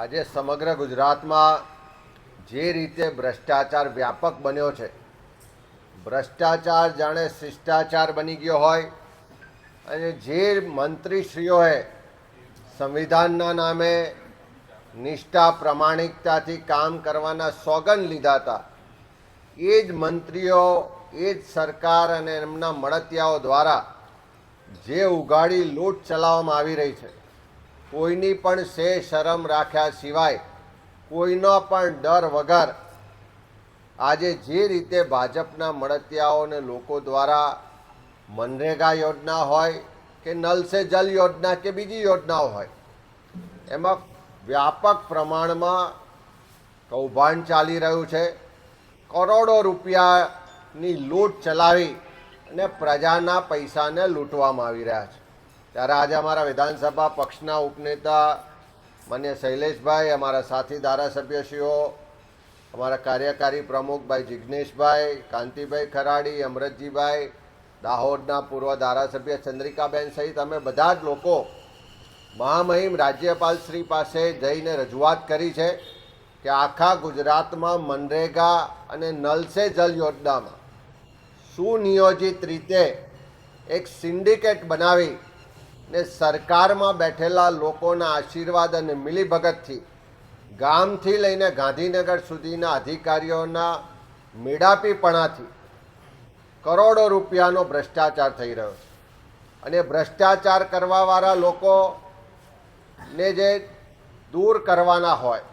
આજે સમગ્ર ગુજરાતમાં જે રીતે ભ્રષ્ટાચાર વ્યાપક બન્યો છે, ભ્રષ્ટાચાર જાણે શિષ્ટાચાર બની ગયો હોય, અને જે મંત્રીશ્રીઓએ સંવિધાનના નામે નિષ્ઠા પ્રમાણિકતાથી કામ કરવાના સોગન લીધા હતા, એ જ મંત્રીઓ, એ જ સરકાર અને એમના મળતિયાઓ દ્વારા જે ઉઘાડી લૂંટ ચલાવવામાં આવી રહી છે. કોઈની પણ સે શરમ રાખ્યા સિવાય, કોઈનો પણ ડર વગર આજે જે રીતે ભાજપના મળતિયાઓને લોકો દ્વારા મનરેગા યોજના હોય કે નલ સે જલ યોજના કે બીજી યોજનાઓ હોય, એમાં વ્યાપક પ્રમાણમાં કૌભાંડ ચાલી રહ્યું છે. કરોડો રૂપિયાની લૂંટ ચલાવી અને પ્રજાના પૈસાને લૂંટવામાં આવી રહ્યા છે. ત્યારે આજે અમારા વિધાનસભા પક્ષના ઉપનેતા માન્ય શૈલેષભાઈ, અમારા સાથી ધારાસભ્યશ્રીઓ, અમારા કાર્યકારી પ્રમુખભાઈ જિજ્ઞેશભાઈ કાંતિભાઈ ખરાડી, અમરતજીભાઈ, દાહોદના પૂર્વ ધારાસભ્ય ચંદ્રિકાબેન સહિત અમે બધા જ લોકો મહામહિમ રાજ્યપાલ શ્રી પાસે જઈને રજૂઆત કરી છે કે આખા ગુજરાતમાં મનરેગા અને નલ સે જલ યોજનામાં સુનિયોજિત રીતે એક સિન્ડિકેટ બનાવી ને સરકારમાં બેઠેલા લોકોના આશીર્વાદ અને મિલીભગતથી ગામથી લઈને ગાંધીનગર સુધીના અધિકારીઓના મેળાપીપણાથી કરોડો રૂપિયાનો ભ્રષ્ટાચાર થઈ રહ્યો છે. અને ભ્રષ્ટાચાર કરવાવાળા લોકોને જે દૂર કરવાના હોય,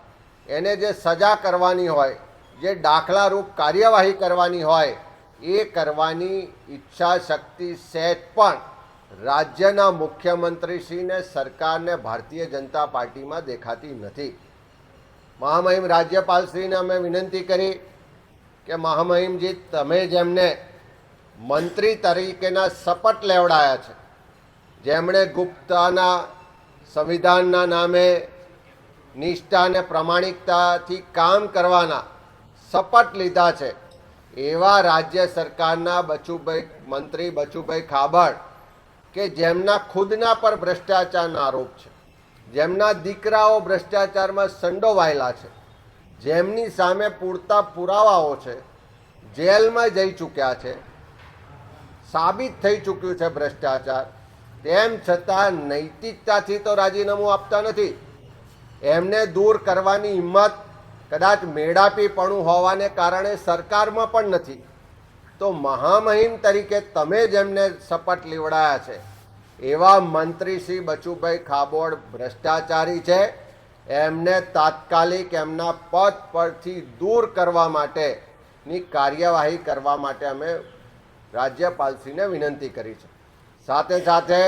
એને જે સજા કરવાની હોય, જે દાખલારૂપ કાર્યવાહી કરવાની હોય, એ કરવાની ઈચ્છા શક્તિ સહેજ પણ રાજ્યના મુખ્યમંત્રીશ્રીને સરકારને ભારતીય જનતા પાર્ટીમાં દેખાતી નથી. મહામહિમ રાજ્યપાલશ્રીને અમે વિનંતી કરી કે મહામહિમજી, તમે જેમને મંત્રી તરીકેના શપથ લેવડાયા છે, જેમણે ગુપ્તાના સંવિધાનના નામે નિષ્ઠા અને પ્રમાણિકતાથી કામ કરવાના શપથ લીધા છે, એવા રાજ્ય સરકારના બચુભાઈ, મંત્રી બચુભાઈ ખાબડ કે જેમના ખુદના પર ભ્રષ્ટાચારના આરોપ છે. જેમના દીકરાઓ ભ્રષ્ટાચારમાં સંડોવાયેલા છે. જેમની સામે પૂરતા પુરાવાઓ છે. જેલમાં જઈ ચૂક્યા છે. સાબિત થઈ ચૂક્યું છે ભ્રષ્ટાચાર. તેમ છતાં નૈતિકતાથી તો રાજીનામું આપતા નથી. એમને દૂર કરવાની હિંમત કદાચ મેળાપીપણું હોવાને કારણે સરકારમાં પણ નથી. તો મહામહિમ તરીકે તમે જેમને શપથ લીવડાયા છે. એવા મંત્રી શ્રી બચુભાઈ ખાબોડ ભ્રષ્ટાચારી છે. એમને તાત્કાલિક એમના પદ પરથી દૂર કરવા માટેની કાર્યવાહી કરવા માટે અમે રાજ્યપાલશ્રીને વિનંતી કરી છે. સાથે સાથે